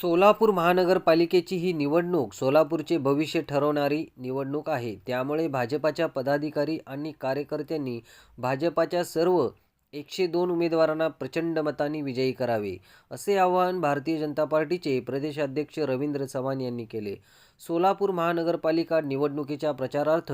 सोलापूर महानगरपालिकेची ही निवडणूक सोलापूरचे भविष्य ठरवणारी निवडणूक आहे. त्यामुळे भाजपाच्या पदाधिकारी आणि कार्यकर्त्यांनी भाजपाच्या सर्व एकशे दोन उमेदवारांना प्रचंड मतांनी विजयी करावे असे आवाहन भारतीय जनता पार्टीचे प्रदेशाध्यक्ष रवींद्र चव्हाण यांनी केले. सोलापूर महानगरपालिका निवडणुकीच्या प्रचारार्थ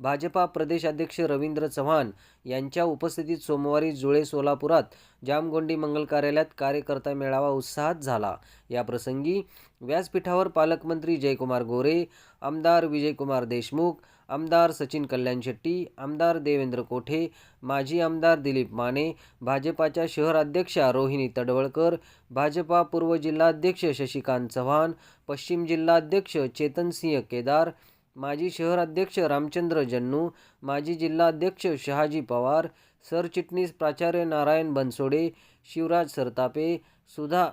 भाजपा प्रदेशाध्यक्ष रवींद्र चव्हाण यांच्या उपस्थितीत सोमवारी जुळे सोलापुरात जामगोंडी मंगल कार्यालयात कार्यकर्ता मेळावा उत्साहात झाला. याप्रसंगी व्यासपीठावर पालकमंत्री जयकुमार गोरे आमदार विजयकुमार देशमुख आमदार सचिन कल्याण शेट्टी आमदार देवेंद्र कोठे माजी आमदार दिलीप माने भाजपाच्या शहराध्यक्षा रोहिणी तडवळकर भाजपा पूर्व जिल्हाध्यक्ष शशिकांत चव्हाण पश्चिम जिल्हाध्यक्ष चेतनसिंह केदार माजी शहराध्यक्ष रामचंद्र जन्नू माजी जिल्हाध्यक्ष शहाजी पवार सरचिटणीस प्राचार्य नारायण बनसोडे शिवराज सरतापे सुधा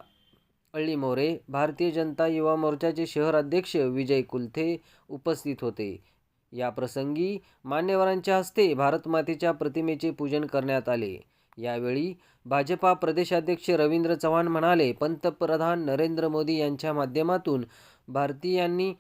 अळ्ळीमोरे भारतीय जनता युवा मोर्चाचे शहराध्यक्ष विजय कुलथे उपस्थित होते. या प्रसंगी मान्यवरांच्या हस्ते भारतमातेच्या प्रतिमेचे पूजन करण्यात आले. यावेळी भाजपा प्रदेशाध्यक्ष रवींद्र चव्हाण म्हणाले पंतप्रधान नरेंद्र मोदी यांच्या माध्यमातून भारतीयांनी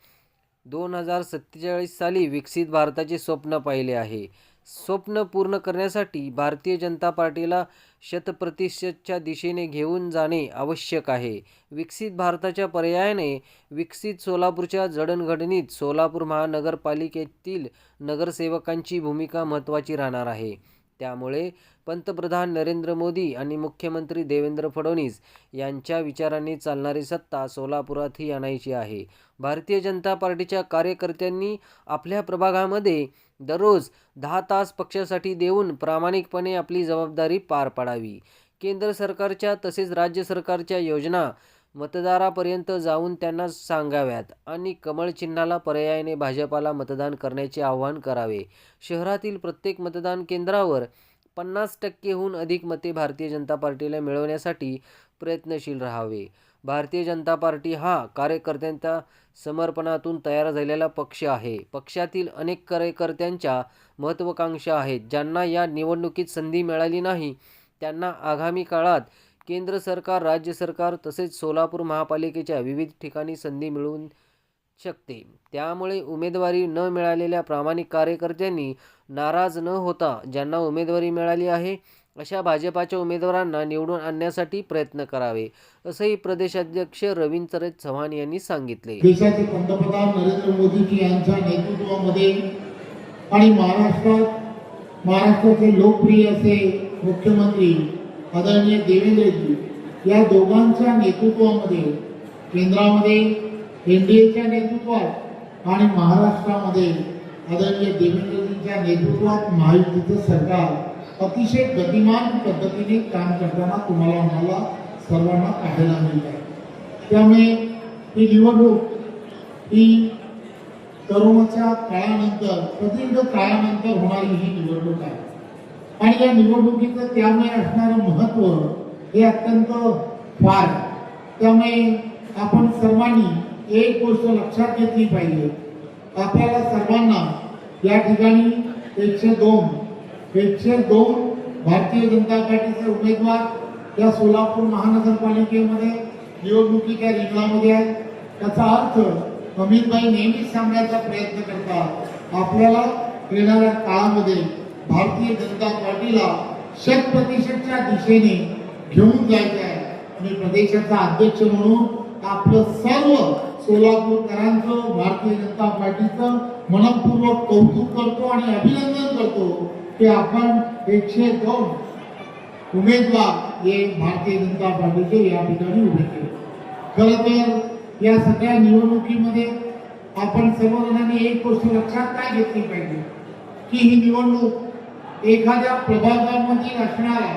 दोन हजार सत्तेचाळीस साली विकसित भारताचे स्वप्न पाहिले आहे. स्वप्न पूर्ण करण्यासाठी भारतीय जनता पार्टीला शतप्रतिशतच्या दिशेने घेऊन जाणे आवश्यक आहे. विकसित भारताच्या पर्यायाने विकसित सोलापूरच्या जडणघडणीत सोलापूर महानगरपालिकेतील नगरसेवकांची भूमिका महत्त्वाची राहणार आहे. त्यामुळे पंतप्रधान नरेंद्र मोदी आणि मुख्यमंत्री देवेंद्र फडणवीस यांच्या विचारांनी चालणारी सत्ता सोलापुरातही आणायची आहे. भारतीय जनता पार्टीच्या कार्यकर्त्यांनी आपल्या प्रभागामध्ये दररोज दहा तास पक्षासाठी देऊन प्रामाणिकपणे आपली जबाबदारी पार पाडावी. केंद्र सरकारच्या तसेच राज्य सरकारच्या योजना मतदारापर्यंत जाऊन त्यांना सांगाव्यात आणि कमळ चिन्हाला पर्यायाने भाजपाला मतदान करण्याचे आवाहन करावे. शहरातील प्रत्येक मतदान केंद्रावर पन्नास टक्केहून अधिक मते भारतीय जनता पार्टीला मिळवण्यासाठी प्रयत्नशील राहावे. भारतीय जनता पार्टी हा कार्यकर्त्यांच्या समर्पणातून तयार झालेला पक्ष आहे. पक्षातील अनेक कार्यकर्त्यांच्या महत्त्वाकांक्षा आहेत. ज्यांना या निवडणुकीत संधी मिळाली नाही त्यांना आगामी काळात केंद्र सरकार राज्य सरकार तसेच सोलापूर महापालिकेच्या विविध ठिकाणी संधी मिळवून शकते. त्यामुळे उमेदवारी न मिळालेल्या प्रामाणिक कार्यकर्त्यांनी नाराज न होता ज्यांना उमेदवारी मिळाली आहे अशा भाजपाच्या उमेदवारांना निवडून आणण्यासाठी प्रयत्न करावे असंही प्रदेशाध्यक्ष रवींद्र चव्हाण यांनी सांगितले. देशाचे पंतप्रधान नरेंद्र मोदीजी यांच्या नेतृत्वामध्ये आणि महाराष्ट्रात महाराष्ट्राचे लोकप्रिय असे मुख्यमंत्री आदरणीय देवेंद्रजी या दोघांच्या नेतृत्वामध्ये केंद्रामध्ये एन डी एच्या नेतृत्वात आणि महाराष्ट्रामध्ये आदरणीय देवेंद्रजींच्या नेतृत्वात महायुतीचं सरकार अतिशय गतिमान पद्धतीने काम करताना तुम्हाला आम्हाला सर्वांना पाहायला मिळत आहे. त्यामुळे ही निवडणूक ही तरुणाच्या काळानंतर प्रदीर्घ काळानंतर होणारी ही निवडणूक आहे. आणि या निवडणुकीचं त्यामुळे असणारं महत्त्व हे अत्यंत फार. त्यामुळे आपण सर्वांनी एक गोष्ट लक्षात घेतली पाहिजे. आपल्याला सर्वांना या ठिकाणी एकशे दोन एकशे दोन भारतीय जनता पार्टीचे उमेदवार या सोलापूर महानगरपालिकेमध्ये निवडणुकीच्या रिंगणामध्ये आहेत. त्याचा अर्थ अमितभाई नेहमीच सांगण्याचा प्रयत्न करतात आपल्याला येणाऱ्या काळामध्ये भारतीय जनता पार्टीला शत प्रतिशतच्या दिशेने घेऊन जायचं आहे आणि प्रदेशाचा अध्यक्ष म्हणून आपलं सर्व सोलापूरकरांचं भारतीय जनता पार्टीचं मनपूर्वक कौतुक करतो आणि अभिनंदन करतो. की आपण एकशे दोन उमेदवार हे भारतीय जनता पार्टीचे या ठिकाणी उभे केले. खरं तर या सगळ्या निवडणुकीमध्ये आपण सर्वजणांनी एक गोष्ट लक्षात काय घेतली पाहिजे? की ही निवडणूक एखाद्या प्रभागामध्ये असणारा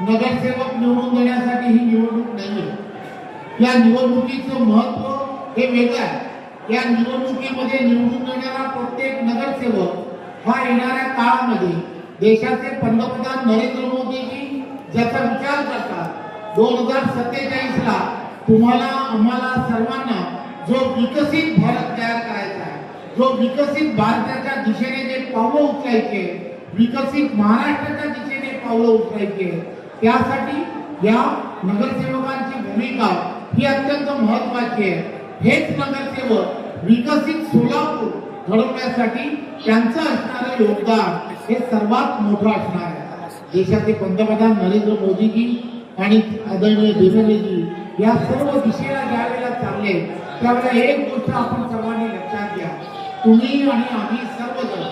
नगरसेवक निवडून देण्यासाठी ही निवडणूक नाही या निवडणुकीचं महत्त्व हे वेगळं आहे. या निवडणुकीमध्ये निवडून देणारा प्रत्येक नगरसेवक हा येणाऱ्या काळामध्ये देशाचे पंतप्रधान नरेंद्र मोदीजी ज्याचा विचार करतात दोन हजार सत्तेचाळीस ला तुम्हाला आम्हाला सर्वांना जो विकसित भारत तयार करायचा आहे जो विकसित भारताच्या दिशेने जे पावलं उचलायचे विकसित महाराष्ट्राच्या दिशेने पावलं उचलायचे त्यासाठी या नगरसेवकांची भूमिका ही अत्यंत महत्वाची आहे. हेच नगरसेवक विकसित सोलापूर घडवण्यासाठी त्यांचं असणारं योगदान हे सर्वात मोठं असणार आहे. देशाचे पंतप्रधान नरेंद्र मोदीजी आणि आदरणीय देवेंद्रजी या सर्व दिशेला ज्या वेळेला चालले त्यावेळेला एक गोष्ट आपण सर्वांनी लक्षात घ्या. तुम्ही आणि आम्ही सर्वजण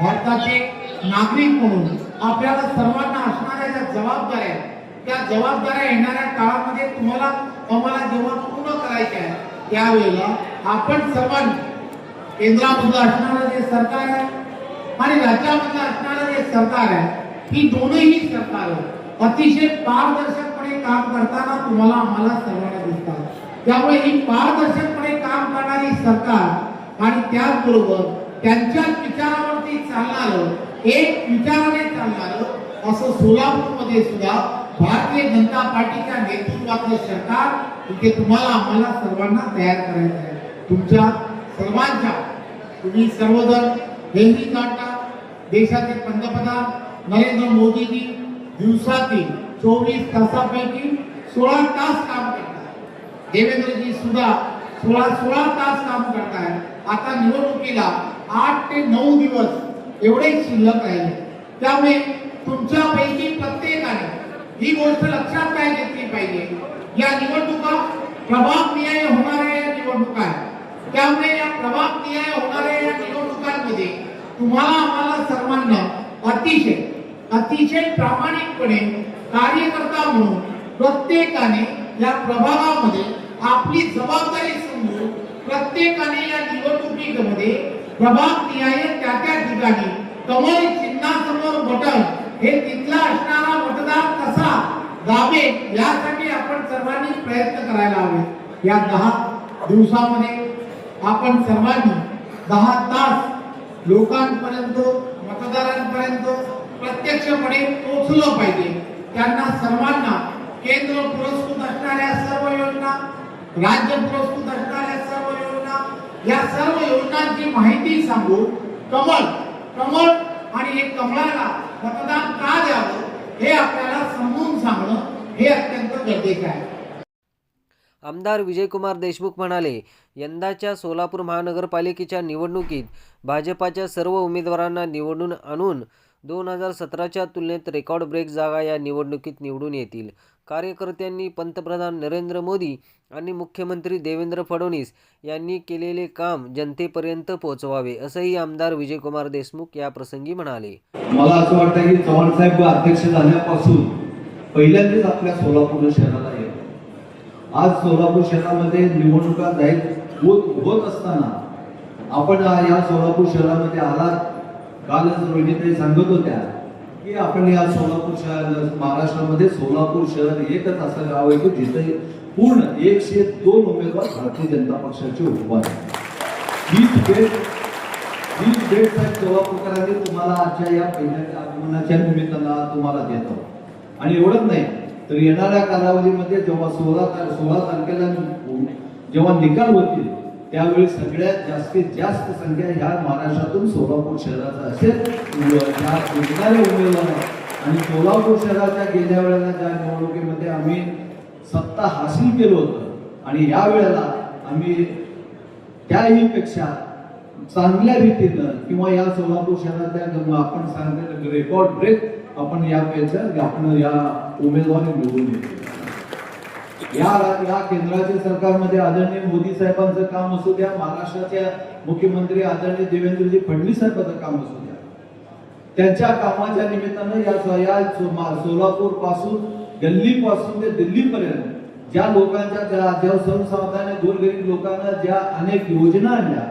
भारताचे नागरिक म्हणून आपल्याला सर्वांना असणाऱ्या ज्या जबाबदाऱ्या आहेत त्या जबाबदाऱ्या येणाऱ्या काळामध्ये तुम्हाला आम्हाला जेव्हा पूर्ण करायच्या आहे त्यावेळेला आपण सर्वांनी केंद्रामधलं असणारं जे सरकार आहे आणि राज्यामधलं असणारं जे सरकार आहे ही दोनही सरकार अतिशय पारदर्शकपणे काम करताना तुम्हाला आम्हाला सर्वांना दिसतात. त्यामुळे ही पारदर्शकपणे काम करणारी सरकार आणि त्याचबरोबर त्यांच्याच विचारावरती चालणारं एक विचाराने चालणार असं सोलापूरमध्ये सुद्धा भारतीय जनता पार्टीच्या नेतृत्वातलं सरकार इथे तुम्हाला आम्हाला सर्वांना तयार करायचं आहे. तुमच्या सर्वांच्या तुम्ही सर्वजण हेही जाणता देशाचे पंतप्रधान नरेंद्र मोदीजी दिवसातील चोवीस तासापैकी सोळा तास काम करतात देवेंद्रजी सुद्धा सोळा सोळा तास काम करताय. आता निवडणुकीला आठ ते नऊ दिवस एवढे शिल्लक राहिले त्यामुळे तुमच्यापैकी प्रत्येकाने ही गोष्ट लक्षात काय घेतली पाहिजे. या निवडणुका प्रभाग नियाय होणाऱ्या या निवडणुका आहेत. त्यामुळे या प्रभाग नियाय होणाऱ्या या निवडणुकांमध्ये तुम्हाला आम्हाला सर्वांना अतिशय अतिशय प्रामाणिकपणे कार्यकर्ता म्हणून प्रत्येकाने या प्रभागामध्ये आपली जबाबदारी समजून प्रत्येकाने या निवड प्रभाग निहाय त्या त्या ठिकाणी कमल चिन्हासमोर बटन. हे तिथला असणारा मतदार कसा दाबे यासाठी आपण सर्वांनी प्रयत्न करायला हवे या दहा दिवसामध्ये आपण सर्वांनी दहा तास लोकांपर्यंत मतदारांपर्यंत प्रत्यक्षपणे पोचलो पाहिजे. त्यांना सर्वांना केंद्र पुरस्कृत असणाऱ्या सर्व योजना राज्य पुरस्कृत असणाऱ्या या सर्व योजनांची माहिती सांगून कमल कमल आणि एक कमळाला मतदान का द्यावं हे आपल्याला समजून सांगणं हे अत्यंत गरजेचं आहे. आमदार विजयकुमार देशमुख म्हणाले यंदाच्या सोलापूर महानगरपालिकेच्या निवडणुकीत भाजपाच्या सर्व उमेदवारांना निवडून आणून दोन हजार सतराच्या तुलनेत रेकॉर्ड ब्रेक जागा या निवडणुकीत निवडून येतील. कार्यकर्त्यांनी पंतप्रधान नरेंद्र मोदी आणि मुख्यमंत्री देवेंद्र फडणवीस यांनी केलेले काम जनतेपर्यंत पोहोचवावे असंही आमदार विजयकुमार देशमुख या प्रसंगी म्हणाले. मला असं वाटतं की चव्हाण साहेब अध्यक्ष झाल्यापासून पहिल्यांदाच आपल्या सोलापूर शहराला येत आज सोलापूर शहरामध्ये निवडणुका जाहीर होत होत असताना आपण या सोलापूर शहरामध्ये आलात. कालच रोहिणीताई सांगत होत्या की आपण या सोलापूर शहर महाराष्ट्रामध्ये सोलापूर शहर एकच असं गाव आहे की जिथे पूर्ण एकशे दोन उमेदवार भारतीय जनता पक्षाचे उमेदवार आहेत. हीच भेट ही भेट साहेब सोलापूरकरांनी तुम्हाला आजच्या या पहिल्या आगमनाच्या निमित्तानं तुम्हाला देतो आणि एवढंच नाही तर येणाऱ्या कालावधीमध्ये जेव्हा सोळा तार सोळा तारखेला जेव्हा निकाल होतील त्यावेळी सगळ्यात जास्तीत जास्त संख्या ह्या महाराष्ट्रातून सोलापूर शहराचा असेल. ह्या जिंकणारे उमेदवार आणि सोलापूर शहराच्या गेल्या वेळेला ज्या निवडणुकीमध्ये आम्ही सत्ता हासिल केलं होतं आणि या वेळेला आम्ही त्याही पेक्षा चांगल्या रीतीनं किंवा या सोलापूर शहरातल्या आपण सांगितलं रेकॉर्ड ब्रेक आपण यापेक्षा आपण या उमेदवारी निवडून येतो या या केंद्राच्या सरकारमध्ये आदरणीय मोदी साहेबांचं काम असू द्या महाराष्ट्राच्या मुख्यमंत्री आदरणीय देवेंद्रजी फडणवीस साहेबांचं काम असू द्या. त्यांच्या कामाच्या निमित्तानं या या सोलापूरपासून गल्ली पासून ते दिल्लीपर्यंत ज्या लोकांच्या ज्या ज्या सर्वसामान्य गोरगरीब लोकांना ज्या अनेक योजना आणल्या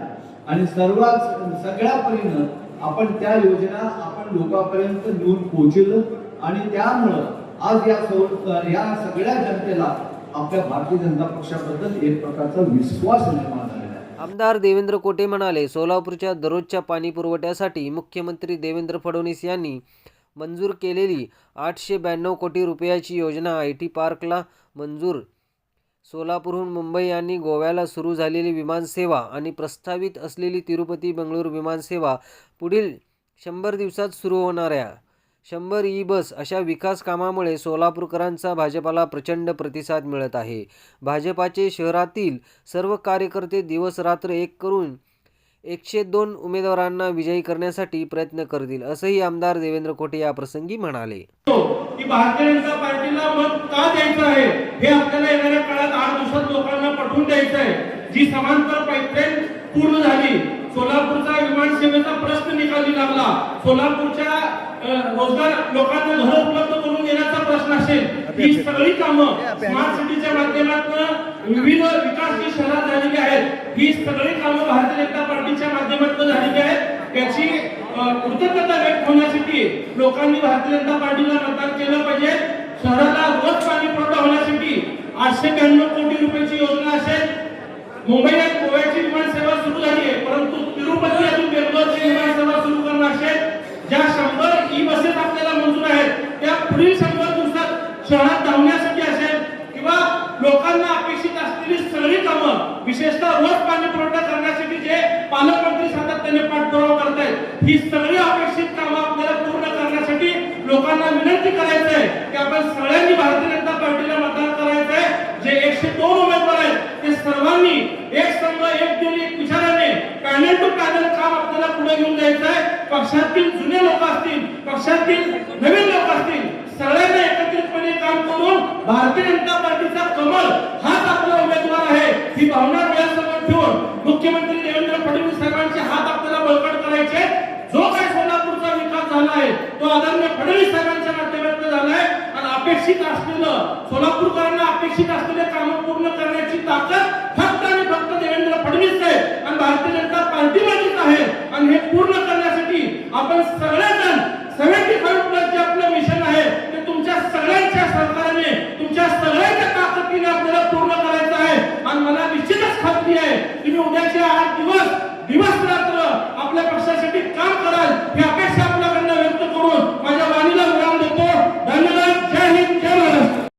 आणि सर्वात सगळ्या परीनं आपण त्या योजना आपण लोकांपर्यंत नेऊन पोहोचलो आणि त्यामुळं आज या सौ- या सगळ्या जनतेला आपल्या भारतीय जनता पक्षाबद्दल एक प्रकारचा विश्वास निर्माण आमदार देवेंद्र कोटे म्हणाले सोलापूरच्या दररोजच्या पाणी पुरवठ्यासाठी मुख्यमंत्री देवेंद्र फडणवीस यांनी मंजूर केलेली आठशे ब्याण्णव कोटी रुपयाची योजना आय टी पार्कला मंजूर. सोलापूरहून मुंबई आणि गोव्याला सुरू झालेली विमानसेवा आणि प्रस्तावित असलेली तिरुपती बंगळूर विमानसेवा पुढील शंभर दिवसात सुरू होणाऱ्या शंभर ई बस अशा विकास कामामुळे सोलापूरकरांचा भाजपाला प्रचंड प्रतिसाद मिळत आहे. भाजपाचे शहरातील सर्व कार्यकर्ते दिवस रात्र एक करून एकशे दोन उमेदवारांना विजयी करण्यासाठी प्रयत्न करतील असंही आमदार देवेंद्र कोटे या प्रसंगी म्हणाले. की भारतीय जनता पार्टीला मत का द्यायचं आहे? हे आपल्याला येणाऱ्या काळात आठ दिवसात लोकांना पटवून द्यायचं आहे. जी समांतर पाईपलाईन पूर्ण झाली सोलापूरचा विमान सेवेचा प्रश्न निकाली लागला सोलापूरच्या रोजगार लोकांना घर उपलब्ध करून देण्याचा प्रश्न असेल ही सगळी कामं स्मार्ट सिटीच्या माध्यमातून विविध विकास जी शहरात झालेली आहेत. ही सगळी कामं भारतीय जनता पार्टीच्या माध्यमातून झालेली आहेत. याची अ, कृतज्ञता व्यक्त होण्यासाठी लोकांनी भारतीय जनता पार्टीला मतदान केलं पाहिजे. शहराला रोज पाणी पुरवठा होण्यासाठी आठशे ब्याण्णव कोटी रुपयाची योजना असेल. मुंबई आणि गोव्याची विमान सेवा सुरू झाली आहे परंतु तिरुपती अजून बेंगलोरची विमान सेवा सुरू करणं असेल ज्या शंभर ई बसेस आपल्याला मंजूर आहेत त्या पुढील शंभर दिवसात शहरात धावण्यासाठी असेल किंवा लोकांना अपेक्षित असलेली सगळी कामं विशेषतः रोज पाणी पुरवठा करण्यासाठी जे पालकमंत्री सातत्याने पाठपुरावा करतायत ही सगळी अपेक्षित कामं आपल्याला पूर्ण करण्यासाठी लोकांना विनंती करायचं आहे की आपण सगळ्यांनी भारतीय जनता पार्टीला मतदान करायचं आहे जे एकशे दोन उमेदवार आहेत ते सर्वांनी एक संघ एक दिल एक विचाराने पॅनल टू पॅनल काम आपल्याला पुढे घेऊन जायचं आहे पक्षातील जुने लोक असतील पक्षातील नवीन लोक असतील सगळ्यांना एकत्रितपणे काम करून भारतीय जनता पार्टीचा कमल हाच आपला उमेदवार आहे. ही भावना डोळ्यासमोर ठेवून मुख्यमंत्री देवेंद्र फडणवीस साहेबांचे हात आपल्याला बळकट करायचे. जो काही सोलापूरचा विकास झाला आहे तो आदरणीय फडणवीस साहेबांच्या माध्यमातून झाला आहे आणि अपेक्षित असलेलं सोलापूरकरांना अपेक्षित असलेले काम पूर्ण करण्याची ताकद फक्त आणि फक्त देवेंद्र फडणवीस साहेब आणि भारतीय जनता पार्टीमध्येच आहे. आणि हे पूर्ण करण्यासाठी आपण सगळेजण सगळे